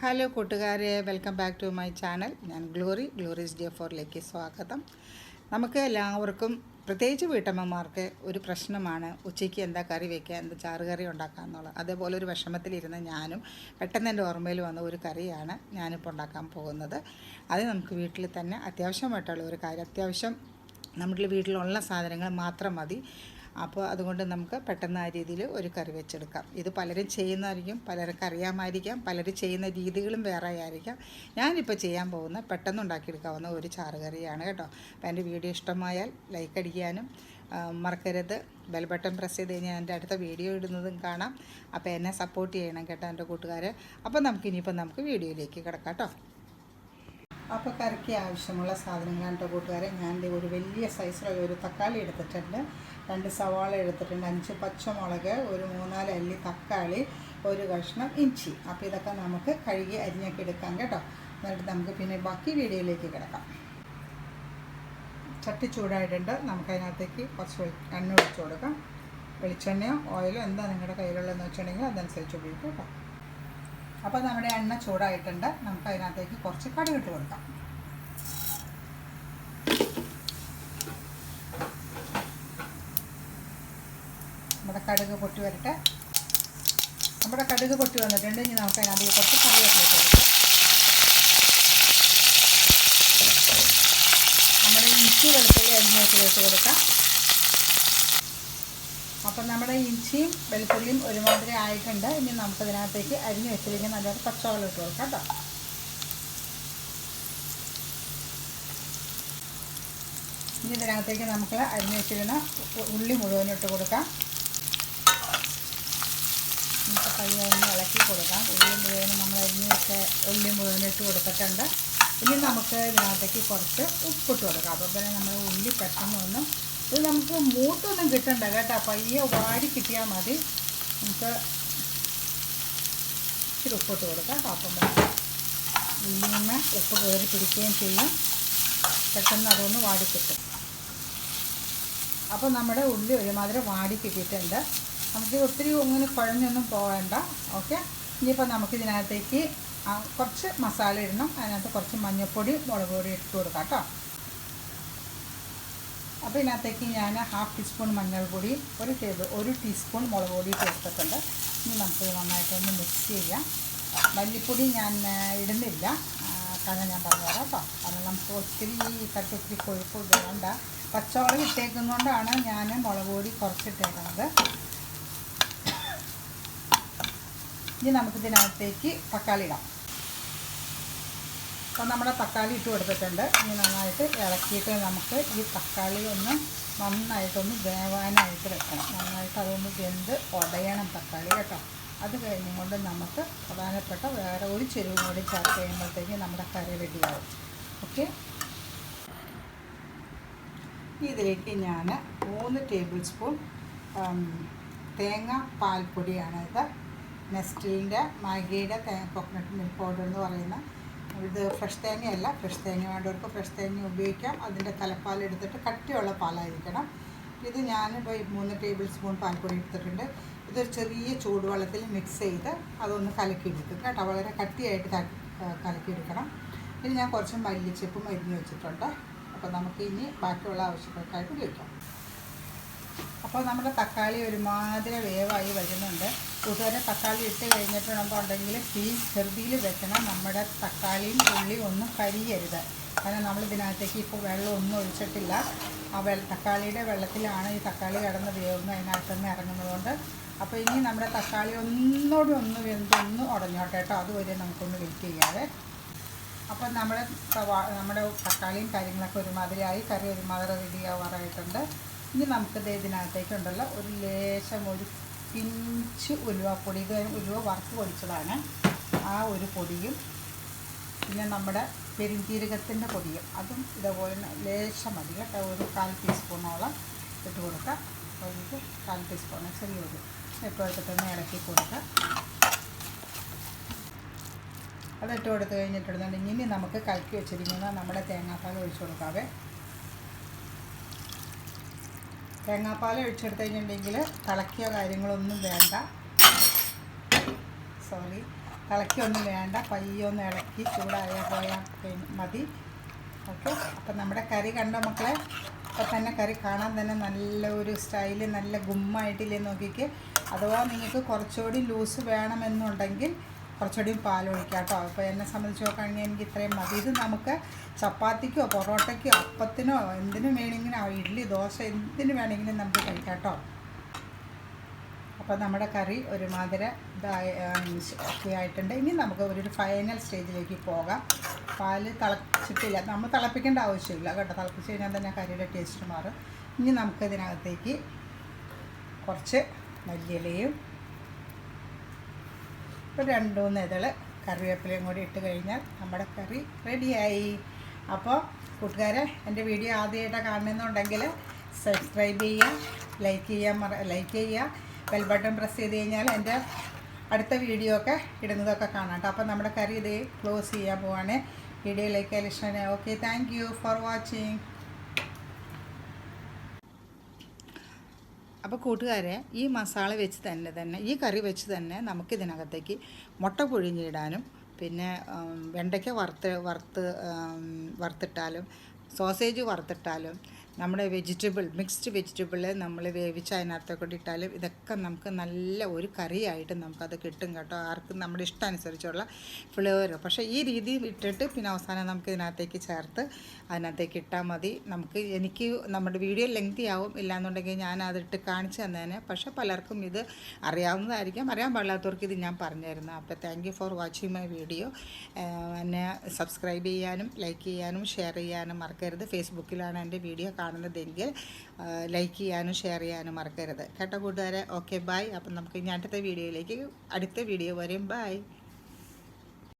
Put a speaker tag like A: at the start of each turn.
A: Hello കൂട്ടുകാരെ. Welcome back to my channel ഞാൻ Glory Glory's day ഫോറിലേക്ക് സ്വാഗതം. നമുക്ക് എല്ലാവർക്കും പ്രത്യേകിച്ച് വീട്ടമ്മമാർക്ക് ഒരു പ്രശ്നമാണ്. ഉച്ചയ്ക്ക് എന്താ കറി വെക്കുക എന്താ ചാറുകറി ഉണ്ടാക്കുക എന്നുള്ളത്. അതേപോലെ ഒരു വിഷമത്തിലിരുന്ന ഞാനും പെട്ടെന്ന് എന്റെ ഓർമ്മയിൽ വന്ന ഒരു കറിയാണ് ഞാനിപ്പോൾ ഉണ്ടാക്കാൻ പോകുന്നത്. അത് നമുക്ക് വീട്ടിൽ തന്നെ അത്യാവശ്യമായിട്ടുള്ള ഒരു കാര്യം. അത്യാവശ്യം നമ്മുടെ വീട്ടിലുള്ള സാധനങ്ങൾ മാത്രം മതി. അപ്പോൾ അതുകൊണ്ട് നമുക്ക് പെട്ടെന്ന് ആ രീതിയിൽ ഒരു കറി വെച്ചെടുക്കാം. ഇത് പലരും ചെയ്യുന്നതായിരിക്കും പലർക്ക് അറിയാമായിരിക്കാം പലരും ചെയ്യുന്ന രീതികളും വേറെ ആയിരിക്കാം ഞാനിപ്പോൾ ചെയ്യാൻ പോകുന്ന പെട്ടെന്ന് ഉണ്ടാക്കിയെടുക്കാവുന്ന ഒരു ചാറ് കറിയാണ് കേട്ടോ. അപ്പോൾ എന്റെ വീഡിയോ ഇഷ്ടമായാൽ ലൈക്ക് അടിക്കാനും മറക്കരുത്. ബെൽ ബട്ടൺ പ്രസ് ചെയ്ത് കഴിഞ്ഞാൽ എന്റെ അടുത്ത വീഡിയോ ഇടുന്നതും കാണാം. അപ്പോൾ എന്നെ സപ്പോർട്ട് ചെയ്യണം കേട്ടോ എന്റെ കൂട്ടുകാർ അപ്പോൾ നമുക്ക് ഇനിയിപ്പോൾ നമുക്ക് വീഡിയോയിലേക്ക് കിടക്കാം കേട്ടോ. അപ്പോൾ കറിക്ക് ആവശ്യമുള്ള സാധനങ്ങളാണ് കേട്ടോ കൂട്ടുകാരെ. ഞാൻ ഒരു വലിയ സൈസിലുള്ള ഒരു തക്കാളി എടുത്തിട്ടുണ്ട്. രണ്ട് സവാള എടുത്തിട്ടുണ്ട്. അഞ്ച് പച്ചമുളക് ഒരു മൂന്നാൽ അല്ലി തക്കാളി ഒരു കഷ്ണം ഇഞ്ചി. അപ്പോൾ ഇതൊക്കെ നമുക്ക് കഴുകി അരിഞ്ഞൊക്കെ എടുക്കാം കേട്ടോ. എന്നിട്ട് നമുക്ക് പിന്നെ ബാക്കി വീഡിയോയിലേക്ക് കിടക്കാം. ചട്ടി ചൂടായിട്ടുണ്ട്. നമുക്കതിനകത്തേക്ക് കുറച്ച് എണ്ണ ഒഴിച്ച് കൊടുക്കാം. വെളിച്ചെണ്ണയോ ഓയിലോ എന്താ നിങ്ങളുടെ കയ്യിലുള്ളതെന്ന് വെച്ചിട്ടുണ്ടെങ്കിൽ അതനുസരിച്ച് ഉപയോഗിക്കാം കേട്ടോ. അപ്പോൾ നമ്മുടെ എണ്ണ ചൂടായിട്ടുണ്ട്. നമുക്ക് അതിനകത്തേക്ക് കുറച്ച് കടുക് ഇട്ട് കൊടുക്കാം. നമ്മുടെ കടുക് പൊട്ടി വരട്ടെ. നമ്മുടെ കടുക് പൊട്ടി വന്നിട്ടുണ്ട്. ഇനി നമുക്ക് അതിനകത്തേക്ക് കുറച്ച് കറിവേപ്പില ഇട്ട് കൊടുക്കാം. നമ്മുടെ ഇഞ്ചി വെളുത്തുള്ളി അരിഞ്ഞ് വെച്ച് വെച്ച് കൊടുക്കാം. അപ്പം നമ്മുടെ ഇഞ്ചിയും വെളുത്തുള്ളിയും ഒരുമാതിരി ആയിട്ടുണ്ട്. ഇനി നമുക്ക് ഇതിനകത്തേക്ക് അരിഞ്ഞ് വെച്ചിരിക്കുന്ന നല്ലൊരു പച്ചവെള്ളം ഇട്ട് കൊടുക്കാം കേട്ടോ ഇനി ഇതിനകത്തേക്ക് നമുക്ക് അരിഞ്ഞ് വെച്ചിരുന്ന ഉള്ളി മുഴുവനും ഇട്ട് കൊടുക്കാം. നമുക്ക് കയ്യൊന്ന് ഇളക്കി കൊടുക്കാം. ഉള്ളി മുഴുവനും നമ്മൾ അരിഞ്ഞ് വെച്ച ഉള്ളി മുഴുവനും ഇട്ട് കൊടുത്തിട്ടുണ്ട്. ഇനി നമുക്ക് ഇതിനകത്തേക്ക് കുറച്ച് ഉപ്പിട്ട് കൊടുക്കാം. അപ്പോൾ പിന്നെ നമ്മൾ ഉള്ളി പെട്ടെന്ന് ഒന്ന് ഇത് നമുക്ക് മൂത്തൊന്നും കിട്ടണ്ട കേട്ടോ. പയ്യെ വാടി കിട്ടിയാൽ മതി. നമുക്ക് ഇച്ചിരി ഉപ്പിട്ട് കൊടുക്കാം. കാപ്പം ഇന്ന് ഉപ്പ് കയറി പിടിക്കുകയും ചെയ്യും. പെട്ടെന്ന് അതൊന്ന് വാടി കിട്ടും. അപ്പോൾ നമ്മുടെ ഉള്ളി ഒരുമാതിരി വാടി കിട്ടിയിട്ടുണ്ട്. നമുക്ക് ഒത്തിരി ഇങ്ങനെ കുഴഞ്ഞൊന്നും പോകണ്ട ഓക്കെ? ഇനിയിപ്പോൾ നമുക്ക് ഇതിനകത്തേക്ക് കുറച്ച് മസാല ഇടണം. അതിനകത്ത് കുറച്ച് മഞ്ഞൾപ്പൊടി മുളക് പൊടി ഇട്ട് കൊടുക്കാം കേട്ടോ. അപ്പോൾ ഇതിനകത്തേക്ക് ഞാൻ ഹാഫ് ടീസ്പൂൺ മഞ്ഞൾപ്പൊടി ഒരു ടേബിൾ ഒരു ടീസ്പൂൺ മുളക് പൊടി ചേർത്തിട്ടുണ്ട്. ഇനി നമുക്ക് നന്നായിട്ടൊന്ന് മിക്സ് ചെയ്യാം. മല്ലിപ്പൊടി ഞാൻ ഇടുന്നില്ല. കാരണം ഞാൻ പറഞ്ഞുതരാം കേട്ടോ. കാരണം നമുക്ക് ഒത്തിരി കട്ടി ഒത്തിരി കൊഴുപ്പ് വേണ്ട. പച്ചമുളക് ഇട്ടേക്കുന്നതുകൊണ്ടാണ് ഞാൻ മുളക് പൊടി കുറച്ചിട്ടേക്കുന്നത് ഇനി നമുക്കിതിനകത്തേക്ക് തക്കാളി ഇടാം. അപ്പോൾ നമ്മുടെ തക്കാളി ഇട്ട് കൊടുത്തിട്ടുണ്ട്. ഇനി നന്നായിട്ട് ഇളക്കിയിട്ട് നമുക്ക് ഈ തക്കാളി ഒന്ന് നന്നായിട്ടൊന്ന് വേവാനായിട്ട് വെക്കണം. നന്നായിട്ട് അതൊന്ന് വെന്ത് ഉടയണം തക്കാളി കേട്ടോ. അത് കഴിഞ്ഞുകൊണ്ട് നമുക്ക് പ്രധാനപ്പെട്ട വേറെ ഒരു ചെരുവും കൂടി ചേർത്ത് കഴിയുമ്പോഴത്തേക്ക് നമ്മുടെ കറി റെഡിയാവും ഓക്കെ ഇതിലേക്ക് ഞാൻ മൂന്ന് ടേബിൾ സ്പൂൺ തേങ്ങ ഇത്. നെസ്റ്റിലിന്റെ മാഗിയുടെ തേ കോക്കനട്ട് മിൽക്ക് പൗഡർ എന്ന് പറയുന്ന ഇത് ഫ്രഷ് തേങ്ങയല്ല ഫ്രഷ് തേങ്ങ വേണ്ടവർക്ക് ഫ്രഷ് തേങ്ങ ഉപയോഗിക്കാം. അതിന്റെ തലപ്പാൽ എടുത്തിട്ട് കട്ടിയുള്ള പാലായിരിക്കണം. ഇത് ഞാൻ മൂന്ന് ടേബിൾ സ്പൂൺ പാൽപ്പൊടി എടുത്തിട്ടുണ്ട്. ഇതൊരു ചെറിയ ചൂടുവെള്ളത്തിൽ മിക്സ് ചെയ്ത് അതൊന്ന് കലക്കിയെടുക്കും കേട്ടോ. വളരെ കട്ടിയായിട്ട് കലക്കി കലക്കിയെടുക്കണം. ഇനി ഞാൻ കുറച്ച് മല്ലിച്ചെപ്പും മരുന്ന് വെച്ചിട്ടുണ്ട്. അപ്പോൾ നമുക്ക് ഇനി ബാക്കിയുള്ള ആവശ്യങ്ങൾക്കായിട്ട് ഉപയോഗിക്കാം. അപ്പോൾ നമ്മുടെ തക്കാളി ഒരുമാതിരി വേവായി വരുന്നുണ്ട്. കൂട്ടുകാരെ തക്കാളി ഇട്ട് കഴിഞ്ഞിട്ടുണ്ടെങ്കിൽ തീ ചെറുതിയിൽ വെക്കണം. നമ്മുടെ തക്കാളിയും ഉള്ളി ഒന്നും കരിയരുത്. കാരണം നമ്മൾ ഇതിനകത്തേക്ക് ഇപ്പോൾ വെള്ളം ഒന്നും ഒഴിച്ചിട്ടില്ല. ആ വെള്ള തക്കാളിയുടെ വെള്ളത്തിലാണ് ഈ തക്കാളി കിടന്ന് വേവുന്നത്. അതിനകത്ത് നിന്ന് ഇറങ്ങുന്നതുകൊണ്ട് അപ്പോൾ ഇനി നമ്മുടെ തക്കാളി ഒന്നുകൂടി ഒന്ന് വെന്തൊന്ന് ഉടഞ്ഞോട്ടെ കേട്ടോ. അതുവരെ നമുക്കൊന്ന് വെയിറ്റ് ചെയ്യാതെ അപ്പം നമ്മുടെ നമ്മുടെ തക്കാളിയും കാര്യങ്ങളൊക്കെ ഒരുമാതിരിയായി. കറി ഒരുമാതിരി റെഡി ആവാറായിട്ടുണ്ട്. ഇനി നമുക്കിത് ഇതിനകത്തേക്കുണ്ടല്ലോ. ഒരു ലേശം ഒരു പിഞ്ച് ഉലുവപ്പൊടി ഇത് ഉലുവ വറുത്ത് പൊടിച്ചതാണ്. ആ ഒരു പൊടിയും പിന്നെ നമ്മുടെ പെരുംജീരകത്തിന്റെ പൊടിയും അതും ഇതേപോലെ ലേശം മതി കേട്ടോ. ഒരു കാൽ ടീസ്പൂണോളം ഇട്ട് കൊടുക്കുക. ഒരു കാൽ ടീസ്പൂൺ ചെറിയൊരു ഇപ്പോൾ തന്നെ ഇളക്കി കൊടുക്കുക. അതിട്ട് കൊടുത്ത് കഴിഞ്ഞിട്ടുണ്ടെന്നുണ്ടെങ്കിൽ ഇനി നമുക്ക് കലക്കി വെച്ചിരിക്കുന്ന നമ്മുടെ തേങ്ങാപ്പാൽ ഒഴിച്ചു കൊടുക്കാവേ. തേങ്ങാപ്പാൽ ഒഴിച്ചെടുത്ത് കഴിഞ്ഞിട്ടുണ്ടെങ്കിൽ തിളക്കിയ കാര്യങ്ങളൊന്നും വേണ്ട. സോറി തിളക്കിയൊന്നും വേണ്ട. പയ്യൊന്ന് ഇളക്കി ചൂടായ പോയാൽ മതി. ഓക്കെ അപ്പം നമ്മുടെ കറി കണ്ടോ മക്കളെ? അപ്പം തന്നെ കറി കാണാൻ തന്നെ നല്ല ഒരു സ്റ്റൈൽ നല്ല ഗുമ്മായിട്ടില്ലേ നോക്കിക്ക്. അഥവാ നിങ്ങൾക്ക് കുറച്ചുകൂടി ലൂസ് വേണമെന്നുണ്ടെങ്കിൽ കുറച്ചുകൂടി പാലൊഴിക്കാം കേട്ടോ. അപ്പോൾ എന്നെ സംബന്ധിച്ച് നോക്കുകയാണെങ്കിൽ എനിക്ക് ഇത്രയും മതി. ഇത് നമുക്ക് ചപ്പാത്തിക്കോ പൊറോട്ടയ്ക്കോ അപ്പത്തിനോ എന്തിനു വേണമെങ്കിലും ഇഡ്ഡലി ദോശ എന്തിനു വേണമെങ്കിലും നമുക്ക് കഴിക്കാം കേട്ടോ. അപ്പോൾ നമ്മുടെ കറി ഒരുമാതിരി ഇതായ ആയിട്ടുണ്ട്. ഇനി നമുക്ക് ഒരു ഫൈനൽ സ്റ്റേജിലേക്ക് പോകാം. പാൽ തിളച്ചിട്ടില്ല. നമ്മൾ തിളപ്പിക്കേണ്ട ആവശ്യമില്ല കേട്ടോ. തിളപ്പിച്ച് കഴിഞ്ഞാൽ തന്നെ കറിയുടെ ടേസ്റ്റ് മാറും. ഇനി നമുക്ക് ഇതിനകത്തേക്ക് കുറച്ച് മല്ലിയിലയും ഒരു രണ്ട് മൂന്ന് ഇതൾ കറിവേപ്പിലയും കൂടി ഇട്ട് കഴിഞ്ഞാൽ നമ്മുടെ കറി റെഡിയായി. അപ്പോൾ കൂട്ടുകാരെ എന്റെ വീഡിയോ ആദ്യമായിട്ട് കാണുന്നുണ്ടെങ്കിൽ സബ്സ്ക്രൈബ് ചെയ്യുക ലൈക്ക് ചെയ്യാൻ മറ ലൈക്ക് ചെയ്യുക ബെൽ ബട്ടൺ പ്രസ് ചെയ്ത് കഴിഞ്ഞാൽ എന്റെ അടുത്ത വീഡിയോ ഒക്കെ ഇടുന്നതൊക്കെ കാണാം കേട്ടോ. അപ്പോൾ നമ്മുടെ കറി ഇത് ക്ലോസ് ചെയ്യാൻ പോവാണ്. വീഡിയോ ലൈക്ക് ഇഷ്ടമാണ് okay thank you for watching അപ്പോൾ കൂട്ടുകാരെ ഈ മസാല വെച്ച് തന്നെ തന്നെ ഈ കറി വെച്ച് തന്നെ നമുക്കിതിനകത്തേക്ക് മുട്ട പുഴുങ്ങിയിടാനും പിന്നെ വെണ്ടയ്ക്ക വറുത്ത് വറുത്ത് വറുത്തിട്ടാലും സോസേജ് വറുത്തിട്ടാലും നമ്മുടെ വെജിറ്റബിൾ മിക്സ്ഡ് വെജിറ്റബിൾ നമ്മൾ വേവിച്ച് അതിനകത്തൊക്കെ ഇട്ടാലും ഇതൊക്കെ നമുക്ക് നല്ല ഒരു കറിയായിട്ട് നമുക്കത് കിട്ടും കേട്ടോ. ആർക്കും നമ്മുടെ ഇഷ്ടം അനുസരിച്ചുള്ള ഫ്ലേവർ പക്ഷേ ഈ രീതി ഇട്ടിട്ട് പിന്നെ അവസാനം നമുക്ക് ഇതിനകത്തേക്ക് ചേർത്ത് അതിനകത്തേക്ക് ഇട്ടാൽ മതി. നമുക്ക് എനിക്ക് നമ്മുടെ വീഡിയോ ലെങ്തി ആവും ഇല്ലാന്നുണ്ടെങ്കിൽ ഞാൻ അതിട്ട് കാണിച്ചു തന്നേനെ. പക്ഷേ പലർക്കും ഇത് അറിയാവുന്നതായിരിക്കാം. അറിയാൻ പാടില്ലാത്തവർക്ക് ഇത് ഞാൻ പറഞ്ഞു തരുന്നത് അപ്പോൾ thank you for watching my video എന്നെ സബ്സ്ക്രൈബ് ചെയ്യാനും ലൈക്ക് ചെയ്യാനും ഷെയർ ചെയ്യാനും മറക്കരുത്. ഫേസ്ബുക്കിലാണ് എന്റെ വീഡിയോ കാണുന്നതെങ്കിൽ ലൈക്ക് ചെയ്യാനും ഷെയർ ചെയ്യാനും മറക്കരുത്. കേട്ടോ കൂട്ടുകാരെ? ഓക്കെ ബൈ അപ്പം നമുക്ക് ഇനി അടുത്ത വീഡിയോയിലേക്ക് അടുത്ത വീഡിയോ വരും ബൈ